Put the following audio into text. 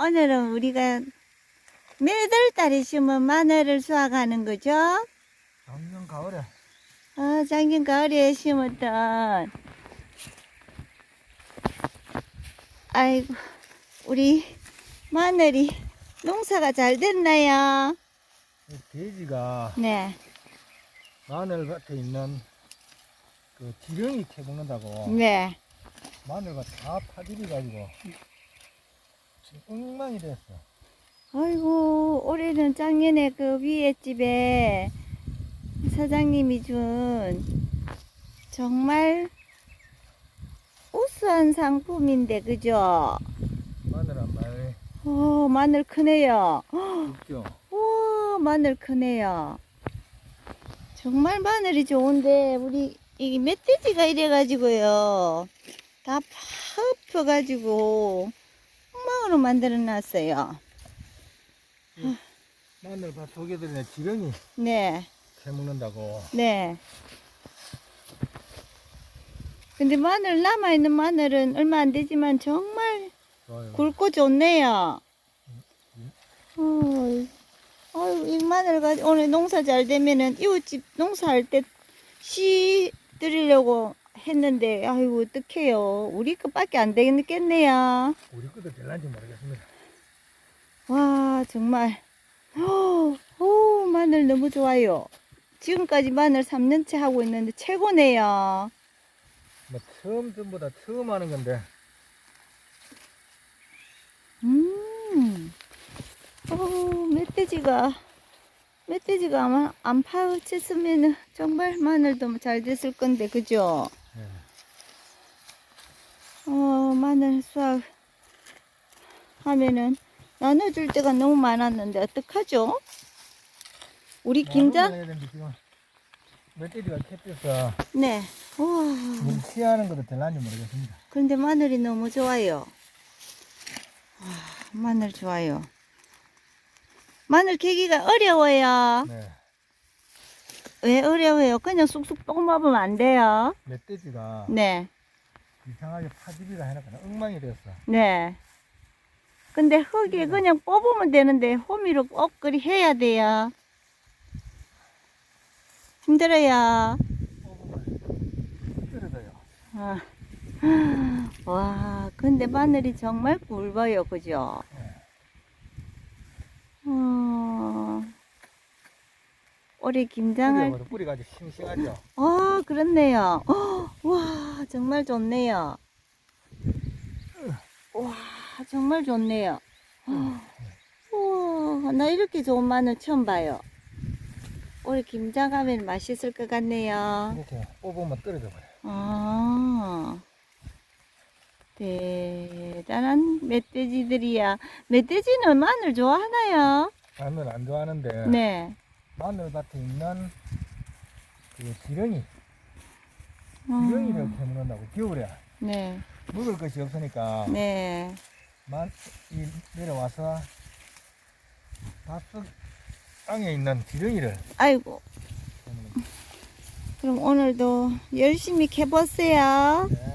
오늘은 우리가 몇월 달에 심은 마늘을 수확하는 거죠? 작년 가을에 어, 작년 가을에 심었던 아이고 우리 마늘이 농사가 잘 됐나요? 이 돼지가 네, 마늘밭에 있는 그 지렁이 캐먹는다고 네. 마늘밭 다 파들이 가지고 엉망이 됐어. 아이고 올해는 작년에 그 위에 집에 사장님이 준 정말 우수한 상품인데 그죠? 마늘 한 마리 오 마늘 크네요. 없죠. 우와 마늘 크네요. 정말 마늘이 좋은데 우리 이 멧돼지가 이래가지고요 다 파엎혀가지고 엉망으로 만들어 놨어요. 마늘밭 속에 들어있는 지렁이 네, 캐먹는다고 네. 근데 마늘 남아있는 마늘은 얼마 안 되지만 정말 좋아요. 굵고 좋네요. 어, 아유, 이 마늘 가지고 오늘 농사 잘 되면은 이웃집 농사할 때 씨 드리려고 했는데 아이고 어떡해요. 우리 것밖에 안 되겠네요. 우리 것도 될란지 모르겠습니다. 와 정말 오, 오 마늘 너무 좋아요. 지금까지 마늘 3년째 하고 있는데 최고네요. 뭐 처음 전부 다 처음 하는 건데 음, 어, 멧돼지가, 멧돼지가 아마 안 파헤쳤으면 정말 마늘도 잘 됐을 건데, 그죠? 예. 어, 마늘 수확 하면은 나눠줄 때가 너무 많았는데, 어떡하죠? 우리 김장? 멧돼지가 캣돼서 네. 우와. 물치하는 것도 될란지 모르겠습니다. 그런데 마늘이 너무 좋아요. 와, 마늘 좋아요. 마늘 캐기가 어려워요. 네. 왜 어려워요? 그냥 쑥쑥 뽑아보면 안 돼요. 멧돼지가 네, 이상하게 파집이가 해놨거든. 엉망이 됐어. 네. 근데 흙에 그냥 뽑으면 되는데 호미로 꼭 그리 해야 돼요. 힘들어요. 떨어져요. 아. 와, 근데 마늘이 정말 굵어요, 그죠? 어, 올해 김장을, 뿌리가 뿌리가 아주 싱싱하죠. 아, 그렇네요. 어, 와, 정말 좋네요. 와, 정말 좋네요. 우와, 나 이렇게 좋은 마늘 처음 봐요. 올해 김장하면 맛있을 것 같네요. 이렇게 뽑으면 떨어져 버려. 아, 대단한 멧돼지들이야. 멧돼지는 마늘 좋아하나요? 마늘 안 좋아하는데 네. 마늘밭에 있는 그 지렁이, 음, 지렁이를 캐먹는다고 겨울에 네. 먹을 것이 없으니까 네. 만, 이, 내려와서 밭속 땅에 있는 지렁이를 아이고, 그럼 오늘도 열심히 캐보세요. 네.